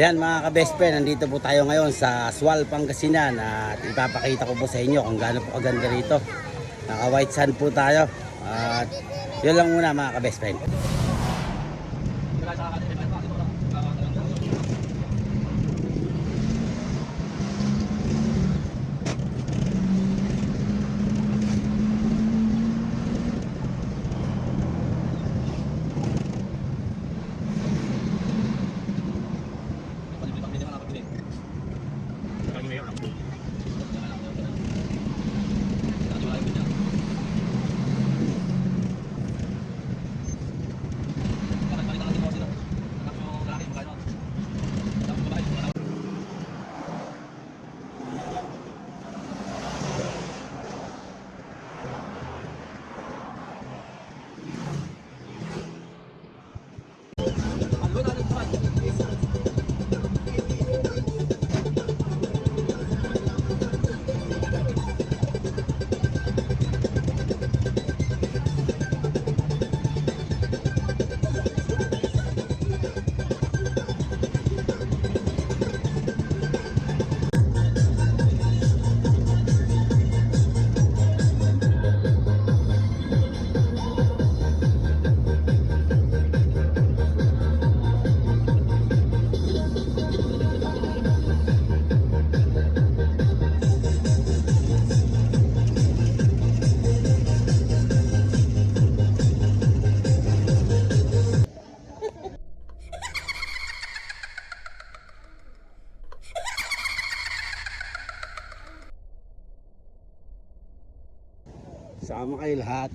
Yan mga ka-best friend, nandito po tayo ngayon sa Aswal, Pangasinan at ipapakita ko po sa inyo kung gaano po kaganda rito. Naka white sand po tayo at yun lang muna mga ka-best friend. Sama kayo lahat.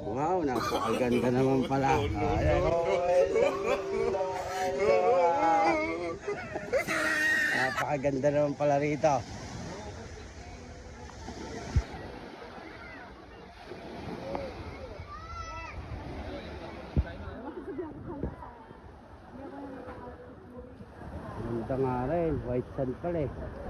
Wow, napakaganda naman pala. Ayan. Napakaganda naman pala rito. Ganda nga rin, white sand pala eh.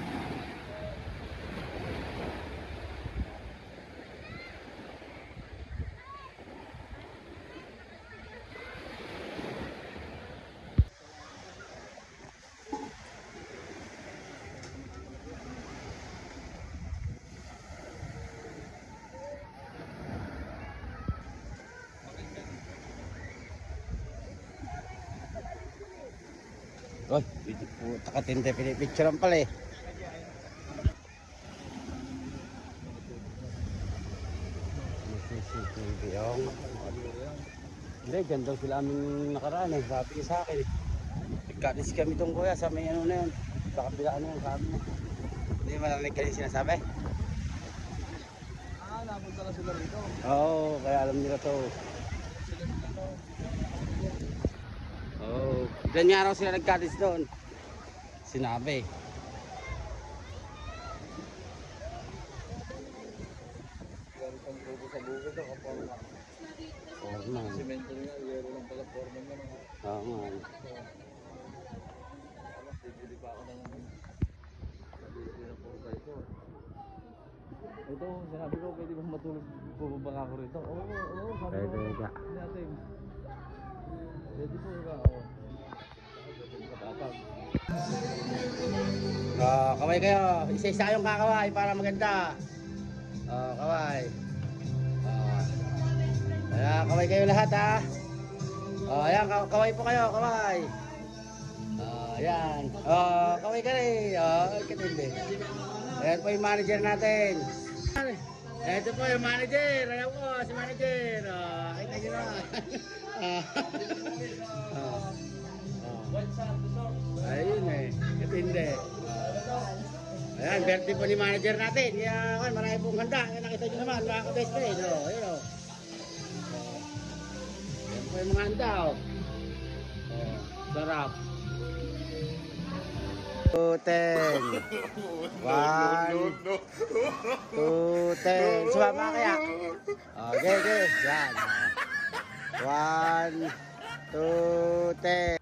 Uy, puta ka tinte, pinipicturean pala eh. CCTV. Hindi, ganda sila aming nakaraan eh. Sabi niya sa akin eh. Nagkanis kami tong kuya sa may ano na yun. Sa kabila ano yun, sabi niya. Hindi mo narinig ka rin sinasabi? Ah, napunta na sila rito. Oo, kaya alam nila to. Oo, oh, ilan nga raw sila nagkatis doon. Sinabi. Meron pang grupo sa bukid ako pa. Oo man. Semento nga, yero lang pala forma nga. Oo man. Alam, bibili pa ako ng bibili ng porta ito. Ito, sinabi ko, pwede bang matulog bumaba ako rito? Oo, oo. Pwede ka. Pwede po ka, oo. Oh, kaway kayo. Isa-isa kayong kakaway para maganda. Oh, kaway. Oh. Ayan, kaway kayo lahat ha. Oh, ayan, kaw- kaway po kayo, kaway. Oh, ayan. Oh, kaway ka rin. Oh, katindi. Ayan po yung manager natin. Ito po yung manager. Ayan po, si manager. Oh, kita nyo na. Oh. Oh. Ayun eh, katindi. Ayan, birthday po ni manager natin. Kaya, kan, marami pong handa. Nakita nyo naman, mga ka-best friend. Oh, ayun oh. Yung mga handa, oh. Oh, sarap. Two, ten. One, two, ten. Sumama kaya? Okay, okay. Yan. One, two, ten.